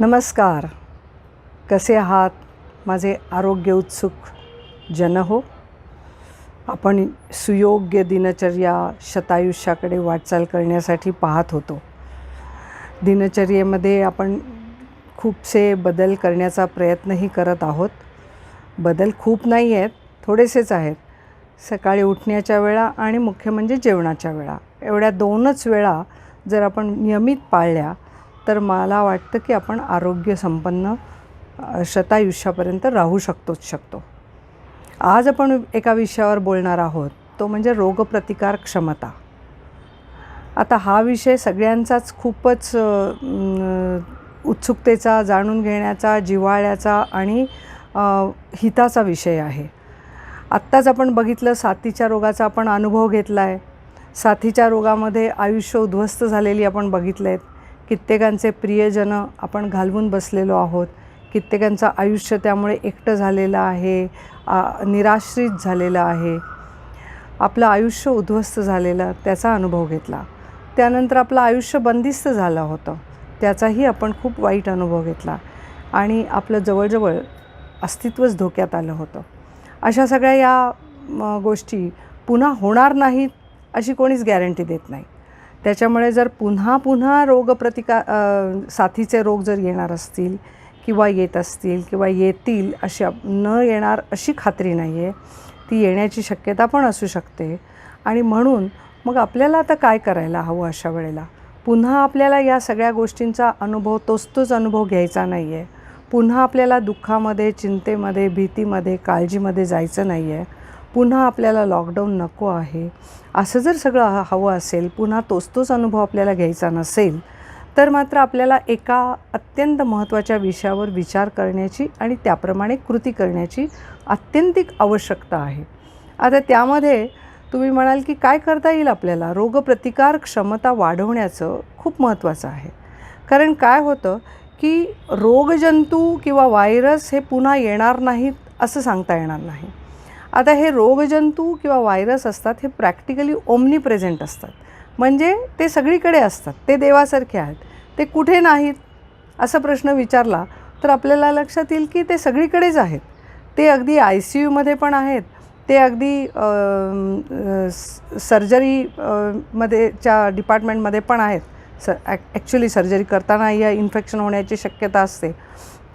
नमस्कार. कसे आहात? माझे आरोग्य उत्सुक जन हो. आपण सुयोग्य दिनचर्या शतायुष्याकडे वाटचाल करण्यासाठी पाहत होतो. दिनचर्येमध्ये आपण खूपसे बदल करण्याचा प्रयत्नही करत आहोत. बदल खूप नाही आहेत थोडेसेच आहेत. सकाळी उठण्याच्या वेळा आणि मुख्य म्हणजे जेवणाच्या वेळा. एवढ्या दोनच वेळा जर आपण नियमित पाळल्या तर मला वाटतं की आपण आरोग्यसंपन्न शतायुष्यापर्यंत राहू शकतोच शकतो. आज आपण एका विषयावर बोलणार आहोत तो म्हणजे रोगप्रतिकार क्षमता. आता हा विषय सगळ्यांचाच खूपच उत्सुकतेचा जाणून घेण्याचा जिव्हाळ्याचा आणि हिताचा विषय आहे. आत्ताच आपण बघितलं साथीच्या रोगाचा आपण अनुभव घेतला आहे साथीच्या रोगामध्ये आयुष्य उद्ध्वस्त झालेली आपण बघितलं आहेत कित्येकांचे प्रियजन आपण घालवून बसलेलो आहोत. कित्येकांचं आयुष्य त्यामुळे एकटं झालेलं आहे निराश्रित झालेलं आहे. आपलं आयुष्य उद्ध्वस्त झालेलं त्याचा अनुभव घेतला. त्यानंतर आपलं आयुष्य बंदिस्त झालं होतं. त्याचाही आपण खूप वाईट अनुभव घेतला. आणि आपलं जवळजवळ अस्तित्वच धोक्यात आलं होतं. अशा सगळ्या या गोष्टी पुन्हा होणार नाहीत अशी कोणीच गॅरंटी देत नाही. त्याच्यामुळे जर पुन्हा पुन्हा रोगप्रतिका साथीचे रोग जर येणार असतील किंवा येत असतील किंवा येतील अशी न येणार अशी खात्री नाही आहे ती येण्याची शक्यता पण असू शकते. आणि म्हणून मग आपल्याला आता काय करायला हवं अशा वेळेला? पुन्हा आपल्याला या सगळ्या गोष्टींचा अनुभव तोच तोच अनुभव घ्यायचा नाही आहे पुन्हा आपल्याला दुःखामध्ये चिंतेमध्ये भीतीमध्ये काळजीमध्ये जायचं नाही आहे पुन्हा आपल्याला लॉकडाऊन नको आहे. असं जर सगळं ह- हवं असेल पुन्हा तोच तोच अनुभव आपल्याला घ्यायचा नसेल तर मात्र आपल्याला एका अत्यंत महत्त्वाच्या विषयावर विचार करण्याची आणि त्याप्रमाणे कृती करण्याची आत्यंतिक आवश्यकता आहे. आता त्यामध्ये तुम्ही म्हणाल की काय करता येईल आपल्याला? रोगप्रतिकार क्षमता वाढवण्याचं खूप महत्त्वाचं आहे. कारण काय होतं की रोगजंतू किंवा व्हायरस हे पुन्हा येणार नाहीत असं सांगता येणार नाही. आता हे रोगजंतू किंवा व्हायरस असतात हे प्रॅक्टिकली ओमनी प्रेझेंट असतात. म्हणजे ते सगळीकडे असतात ते देवासारखे आहेत ते कुठे नाहीत असा प्रश्न विचारला तर आपल्याला लक्षात येईल की ते सगळीकडेच आहेत. ते अगदी आय सी यूमध्ये पण आहेत ते अगदी सर्जरी मध्येच्या डिपार्टमेंटमध्ये पण आहेत. स ॲक्च्युली सर्जरी करताना या इन्फेक्शन होण्याची शक्यता असते.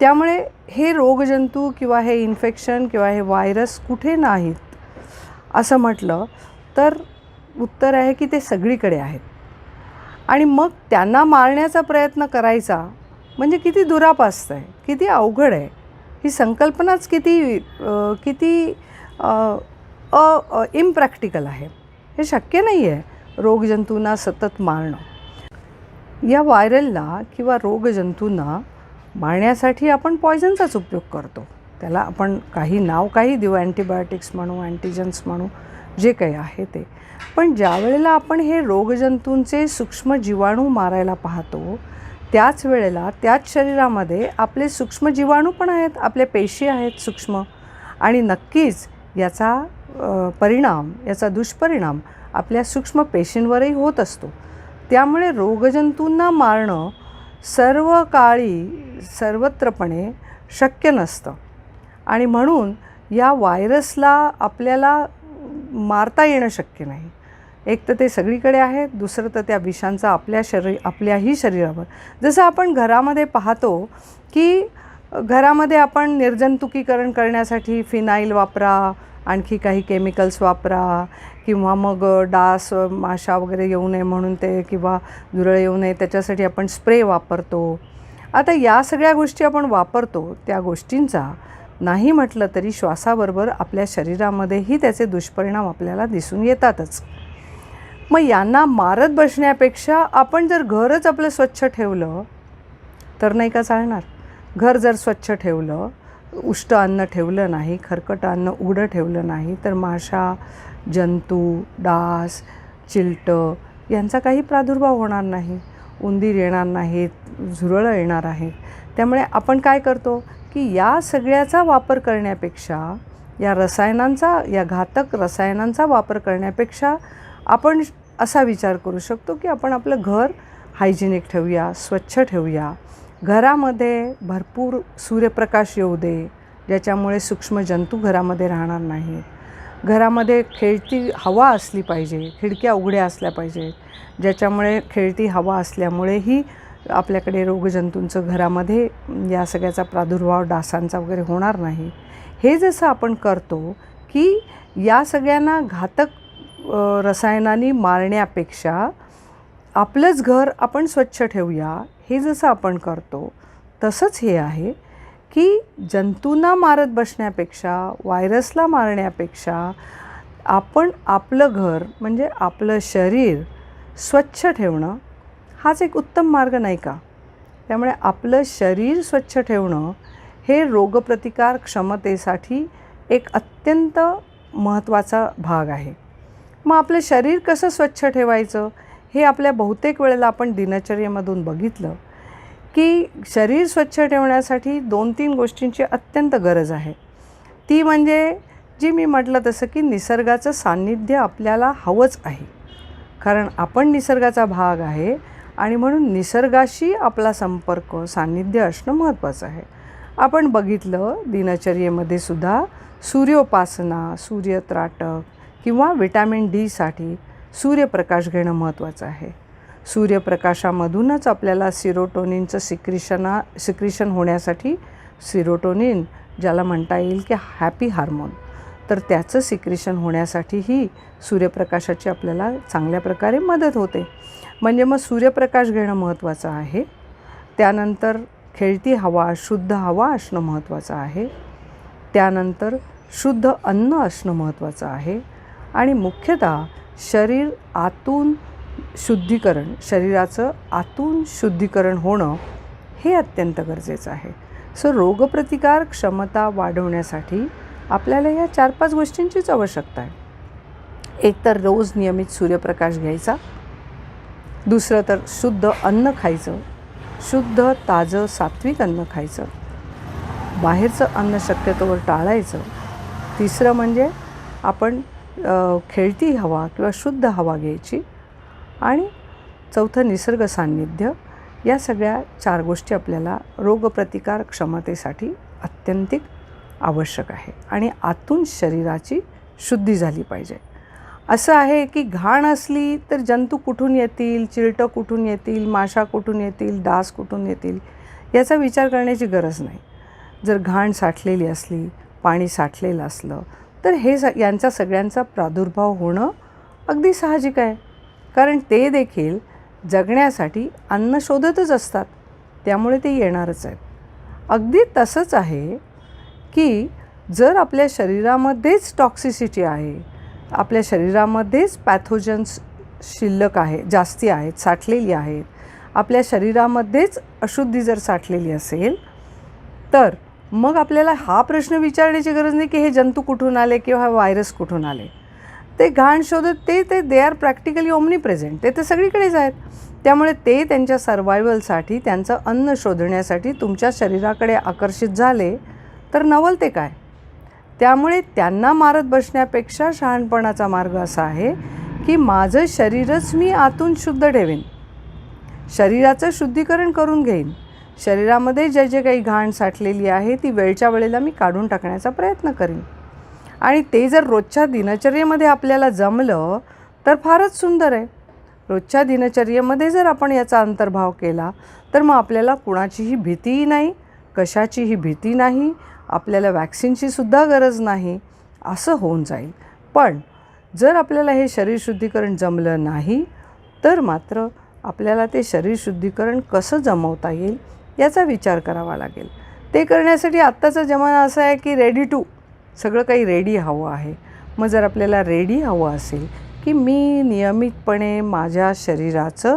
त्यामुळे हे रोगजंतू किंवा हे इन्फेक्शन किंवा हे व्हायरस कुठे नाहीत असं म्हटलं तर उत्तर आहे की ते सगळीकडे आहेत आणि मग त्यांना मारण्याचा प्रयत्न करायचा म्हणजे किती दुरापास्त आहे किती अवघड आहे. ही संकल्पनाच किती आ, किती अ इम्प्रॅक्टिकल आहे. हे शक्य नाही आहे रोगजंतूंना सतत मारणं. या व्हायरलला किंवा रोगजंतूंना मारण्यासाठी आपण पॉयझनचाच उपयोग करतो. त्याला आपण काही नाव काही देऊ अँटीबायोटिक्स म्हणू अँटीजन्स म्हणू जे काही आहे ते. पण ज्या वेळेला आपण हे रोगजंतूंचे सूक्ष्म जीवाणू मारायला पाहतो त्याच वेळेला त्याच शरीरामध्ये आपले सूक्ष्म जीवाणू पण आहेत आपल्या पेशी आहेत सूक्ष्म. आणि नक्कीच याचा परिणाम याचा दुष्परिणाम आपल्या सूक्ष्म पेशींवरही होत असतो. त्यामुळे रोगजंतूंना मारणं सर्व काळी सर्वत्रपणे शक्य नसतं. आणि म्हणून या व्हायरसला आपल्याला मारता येणं शक्य नाही. एक तर ते सगळीकडे आहे दुसरं तर त्या विषांचा आपल्या शरीर आपल्याही शरीरावर. जसं आपण घरामध्ये पाहतो की घरामध्ये आपण निर्जंतुकीकरण करण्यासाठी फिनाईल वापरा आणखी काही केमिकल्स वापरा किंवा मग डास माशा वगैरे येऊ नये म्हणून ते किंवा झुरळ येऊ नये त्याच्यासाठी आपण स्प्रे वापरतो. आता या सगळ्या गोष्टी आपण वापरतो त्या गोष्टींचा नाही म्हटलं तरी श्वासाबरोबर आपल्या शरीरामध्येही त्याचे दुष्परिणाम आपल्याला दिसून येतातच. मग यांना मारत बसण्यापेक्षा आपण जर घरच आपलं स्वच्छ ठेवलं तर नाही का चालणार? घर जर स्वच्छ ठेवलं उष्ट अन्न ठेवलं नाही खरकट अन्न उघडं ठेवलं नाही तर माशा जंतू डास चिलटं यांचा काही प्रादुर्भाव होणार नाही. उंदीर येणार नाहीत झुरळं येणार आहेत. त्यामुळे आपण काय करतो की या सगळ्याचा वापर करण्यापेक्षा या रसायनांचा या घातक रसायनांचा वापर करण्यापेक्षा आपण असा विचार करू शकतो की आपण आपलं घर हायजेनिक ठेवूया स्वच्छ ठेवूया. घरामध्ये भरपूर सूर्यप्रकाश येऊ दे ज्याच्यामुळे सूक्ष्म जंतू घरामध्ये राहणार नाहीत. घरामध्ये खेळती हवा असली पाहिजे खिडक्या उघड्या असल्या पाहिजेत ज्याच्यामुळे खेळती हवा असल्यामुळेही आपल्याकडे रोगजंतूंचं घरामध्ये या सगळ्याचा प्रादुर्भाव डासांचा वगैरे होणार नाही. हे जसं आपण करतो की या सगळ्यांना घातक रसायनांनी मारण्यापेक्षा आपलंच घर आपण स्वच्छ ठेवूया हे जसं आपण करतो तसंच हे आहे की जंतूंना मारत बसण्यापेक्षा व्हायरसला मारण्यापेक्षा आपण आपलं घर म्हणजे आपलं शरीर स्वच्छ ठेवणं हाच एक उत्तम मार्ग नाही का? त्यामुळे आपलं शरीर स्वच्छ ठेवणं हे रोगप्रतिकार क्षमतेसाठी एक अत्यंत महत्त्वाचा भाग आहे. मग आपलं शरीर कसं स्वच्छ ठेवायचं? हे आपल्या बहुतेक वेळेला आपण दिनचर्येमधून बघितलं की शरीर स्वच्छ ठेवण्यासाठी दोन तीन गोष्टींची अत्यंत गरज आहे. ती म्हणजे जी मी म्हटलं तसं की निसर्गाचं सान्निध्य आपल्याला हवंच आहे. कारण आपण निसर्गाचा भाग आहे आणि म्हणून निसर्गाशी आपला संपर्क सान्निध्य असणं महत्त्वाचं आहे. आपण बघितलं दिनचर्येमध्ये सुद्धा सूर्योपासना सूर्यत्राटक किंवा विटॅमिन डीसाठी सूर्यप्रकाश घेणं महत्त्वाचं आहे. सूर्यप्रकाशामधूनच आपल्याला सिरोटोनिनचं सिक्रिशना सिक्रिशन होण्यासाठी सिरोटोनिन ज्याला म्हणता येईल की हॅपी हार्मोन तर त्याचं सिक्रिशन होण्यासाठीही सूर्यप्रकाशाची आपल्याला चांगल्या प्रकारे मदत होते. म्हणजे मग सूर्यप्रकाश घेणं महत्त्वाचं आहे. त्यानंतर खेळती हवा शुद्ध हवा असणं महत्त्वाचं आहे. त्यानंतर शुद्ध अन्न असणं महत्त्वाचं आहे. आणि मुख्यतः शरीर आतून शुद्धीकरण शरीराचं आतून शुद्धीकरण होणं हे अत्यंत गरजेचं आहे. सो रोगप्रतिकार क्षमता वाढवण्यासाठी आपल्याला या चार पाच गोष्टींचीच आवश्यकता आहे. एक तर रोज नियमित सूर्यप्रकाश घ्यायचा दुसरं तर शुद्ध अन्न खायचं शुद्ध ताजं सात्विक अन्न खायचं बाहेरचं अन्न शक्यतोवर टाळायचं. तिसरं म्हणजे आपण खेळती हवा किंवा शुद्ध हवा घ्यायची. आणि चौथं निसर्ग सान्निध्य. या सगळ्या चार गोष्टी आपल्याला रोगप्रतिकार क्षमतेसाठी अत्यंतिक आवश्यक आहे. आणि आतून शरीराची शुद्धी झाली पाहिजे. असं आहे की घाण असली तर जंतू कुठून येतील चिलटं कुठून येतील माशा कुठून येतील डास कुठून येतील याचा विचार करण्याची गरज नाही. जर घाण साठलेली असली पाणी साठलेलं असलं तर हे स यांचा सगळ्यांचा प्रादुर्भाव होणं अगदी साहजिक आहे. कारण ते देखील जगण्यासाठी अन्न शोधतच असतात. त्यामुळे ते येणारच आहेत. अगदी तसंच आहे की जर आपल्या शरीरामध्येच टॉक्सिसिटी आहे आपल्या शरीरामध्येच पॅथोजन्स शिल्लक आहे जास्ती आहेत साठलेली आहेत आपल्या शरीरामध्येच अशुद्धी जर साठलेली असेल तर मग आपल्याला हा प्रश्न विचारण्याची गरज नाही की हे जंतू कुठून आले किंवा हा व्हायरस कुठून आले. ते घाण शोधत ते ते they are practically omnipresent ते तर सगळीकडेच आहेत. त्यामुळे ते त्यांच्या सर्वायवलसाठी त्यांचं अन्न शोधण्यासाठी तुमच्या शरीराकडे आकर्षित झाले तर नवल ते काय? त्यामुळे त्यांना मारत बसण्यापेक्षा शहाणपणाचा मार्ग असा आहे की माझं शरीरच मी आतून शुद्ध ठेवेन. शरीराचं शुद्धीकरण करून घेईन. शरीरामध्ये जे जे काही घाण साठलेली आहे ती वेळच्या वेळेला मी काढून टाकण्याचा प्रयत्न करीन. आणि ते जर रोजच्या दिनचर्येमध्ये आपल्याला जमलं तर फारच सुंदर आहे. रोजच्या दिनचर्येमध्ये जर आपण याचा अंतर्भाव केला तर मग आपल्याला कुणाचीही भीतीही नाही कशाचीही भीती नाही आपल्याला वॅक्सिनची सुद्धा गरज नाही असं होऊन जाईल. पण जर आपल्याला हे शरीर शुद्धीकरण जमलं नाही तर मात्र आपल्याला ते शरीर शुद्धीकरण कसं जमवता येईल याचा विचार करावा लागेल. ते करण्यासाठी आत्ताचा जमाना असा आहे की रेडी टू सगळं काही रेडी हवं आहे. मग जर आपल्याला रेडी हवं असेल की मी नियमितपणे माझ्या शरीराचं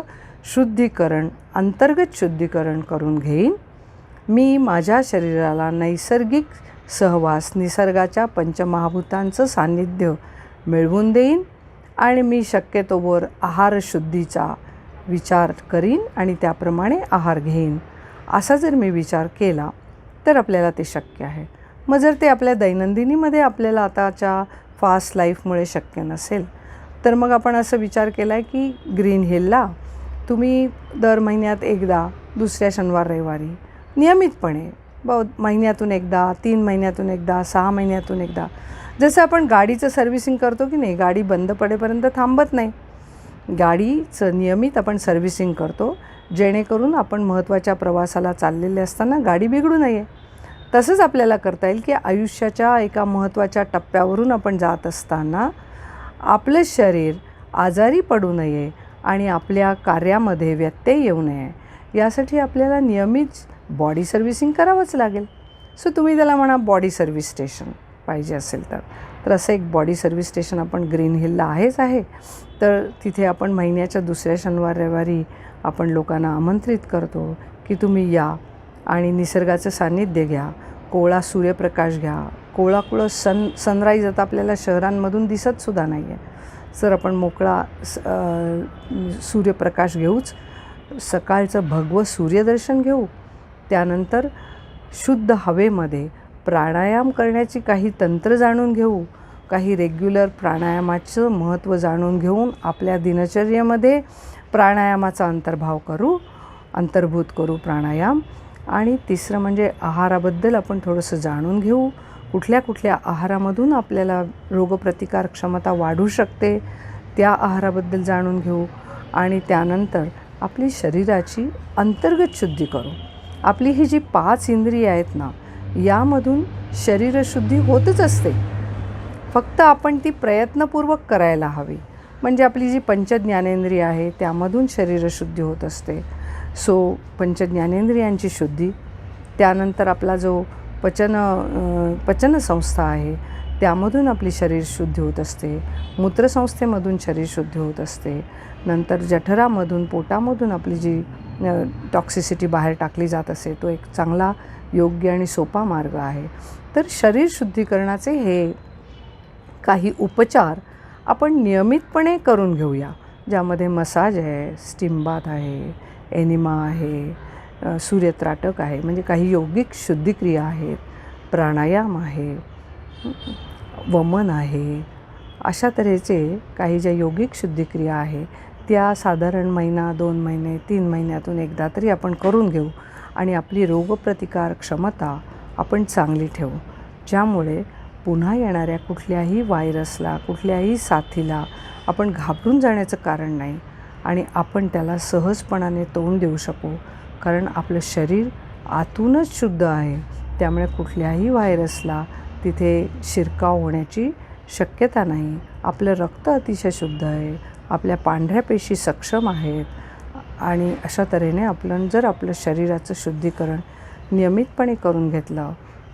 शुद्धीकरण अंतर्गत शुद्धीकरण करून घेईन मी माझ्या शरीराला नैसर्गिक सहवास निसर्गाच्या पंचमहाभूतांचं सान्निध्य मिळवून देईन आणि मी शक्यतोवर आहारशुद्धीचा विचार करीन आणि त्याप्रमाणे आहार घेईन. असा जर मी विचार केला तर आपल्याला ते शक्य आहे. मग जर ते आपल्या दैनंदिनीमध्ये आपल्याला आताच्या फास्ट लाईफमुळे शक्य नसेल तर मग आपण असं विचार केला आहे की ग्रीन हिलला तुम्ही दर महिन्यात एकदा दुसऱ्या शनिवार रविवारी नियमितपणे ब महिन्यातून एकदा तीन महिन्यातून एकदा सहा महिन्यातून एकदा जसं आपण गाडीचं सर्व्हिसिंग करतो की नाही गाडी बंद पडेपर्यंत थांबत नाही. गाडीचं नियमित आपण सर्व्हिसिंग करतो जेणेकरून आपण महत्त्वाच्या प्रवासाला चाललेले असताना गाडी बिघडू नये. तसंच आपल्याला करता येईल की आयुष्याच्या एका महत्त्वाच्या टप्प्यावरून आपण जात असताना आपलं शरीर आजारी पडू नये आणि आपल्या कार्यामध्ये व्यत्यय येऊ नये. यासाठी आपल्याला नियमित बॉडी सर्व्हिसिंग करावंच लागेल. सो तुम्ही त्याला म्हणा बॉडी सर्व्हिस स्टेशन पाहिजे असेल तर. तर असं एक बॉडी सर्व्हिस स्टेशन आपण ग्रीन हिलला आहेच आहे. तर तिथे आपण महिन्याच्या दुसऱ्या शनिवार रविवारी आपण लोकांना आमंत्रित करतो की तुम्ही या आणि निसर्गाचं सान्निध्य घ्या. कोळा सूर्यप्रकाश घ्या. कोळाकुळं सन सनराईज आता आपल्याला शहरांमधून दिसतसुद्धा नाही आहे सर आपण मोकळा स सूर्यप्रकाश घेऊच सकाळचं भगवं सूर्यदर्शन घेऊ. त्यानंतर शुद्ध हवेमध्ये प्राणायाम करण्याची काही तंत्र जाणून घेऊ काही रेग्युलर प्राणायामाचं महत्त्व जाणून घेऊन आपल्या दिनचर्येमध्ये प्राणायामाचा अंतर्भाव करू अंतर्भूत करू प्राणायाम. आणि तिसरं म्हणजे आहाराबद्दल आपण थोडंसं जाणून घेऊ. कुठल्या कुठल्या आहारामधून आपल्याला रोगप्रतिकार क्षमता वाढू शकते त्या आहाराबद्दल जाणून घेऊ. आणि त्यानंतर आपली शरीराची अंतर्गत शुद्धी करू. आपली ही जी पाच इंद्रिय आहेत ना यामधून शरीरशुद्धी होतच असते. फक्त आपण ती प्रयत्नपूर्वक करायला हवी. म्हणजे आपली जी पंचज्ञानेंद्रिय आहे त्यामधून शरीरशुद्धी होत असते. सो पंचज्ञानेंद्रियांची शुद्धी त्यानंतर आपला जो पचन पचनसंस्था आहे त्यामधून आपली शरीर शुद्धी होत असते. मूत्रसंस्थेमधून शरीर शुद्धी होत असते. नंतर जठरामधून पोटामधून आपली जी टॉक्सिसिटी बाहेर टाकली जात असे तो एक चांगला योग्य आणि सोपा मार्ग आहे. तर शरीर शुद्धीकरणाचे हे काही उपचार आपण नियमितपणे करून घेऊया. ज्यामध्ये मसाज आहे स्टिंबात आहे एनिमा आहे सूर्यत्राटक आहे म्हणजे काही योगिक शुद्धिक्रिया आहेत प्राणायाम आहे वमन आहे अशा तऱ्हेचे काही ज्या योगिक शुद्धिक्रिया आहे त्या साधारण महिना दोन महिने तीन महिन्यातून एकदा तरी आपण करून घेऊ. आणि आपली रोगप्रतिकार क्षमता आपण चांगली ठेवू. ज्यामुळे पुन्हा येणाऱ्या कुठल्याही व्हायरसला कुठल्याही साथीला आपण घाबरून जाण्याचं कारण नाही आणि आपण त्याला सहजपणाने तोंड देऊ शकू. कारण आपलं शरीर आतूनच शुद्ध आहे. त्यामुळे कुठल्याही व्हायरसला तिथे शिरकाव होण्याची शक्यता नाही. आपलं रक्त अतिशय शुद्ध आहे. आपल्या पांढऱ्या पेशी सक्षम आहेत. आणि अशा तऱ्हेने आपण जर आपलं शरीराचं शुद्धीकरण नियमितपणे करून घेतलं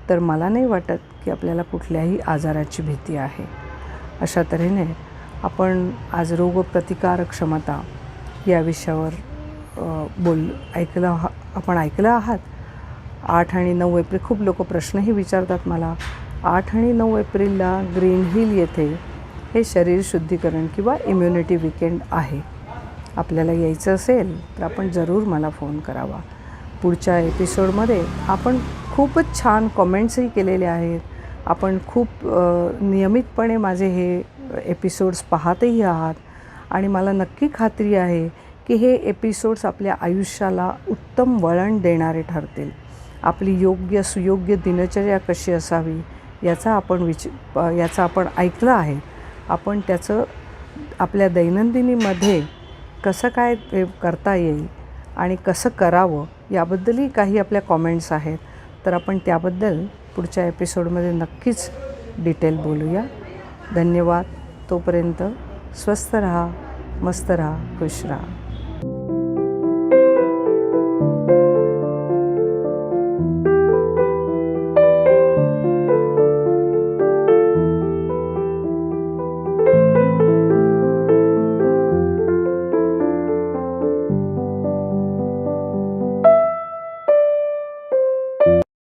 तर मला नाही वाटत की आपल्याला कुठल्याही आजाराची भीती आहे. अशा तऱ्हेने आपण आज रोगप्रतिकार क्षमता या विषयावर बोल ऐकलं आहा आपण ऐकलं आहात? आठ आणि नऊ एप्रिल खूप लोक प्रश्नही विचारतात मला आठ आणि नऊ एप्रिलला ग्रीन हिल येथे हे शरीर शुद्धीकरण किंवा इम्युनिटी विकेंड आहे. आपल्याला यायचं असेल तर आपण जरूर मला फोन करावा. पुढच्या एपिसोडमध्ये आपण खूपच छान कॉमेंट्सही केलेले आहेत. आपण खूप नियमितपणे माझे हे एपिसोड्स पाहतही आहात. आणि मला नक्की खात्री आहे की हे एपिसोड्स आपल्या आयुष्याला उत्तम वळण देणारे ठरतील. आपली योग्य सुयोग्य दिनचर्या कशी असावी याचा आपण विच याचा आपण ऐकलं आहे. आपण त्याचं आपल्या दैनंदिनीमध्ये कसं काय ते करता येईल आणि कसं करावं याबद्दलही काही आपल्या कॉमेंट्स आहेत. तर आपण त्याबद्दल पुढच्या एपिसोडमध्ये नक्कीच डिटेल बोलूया. धन्यवाद. तोपर्यंत स्वस्थ रहा मस्त रहा खुश रहा.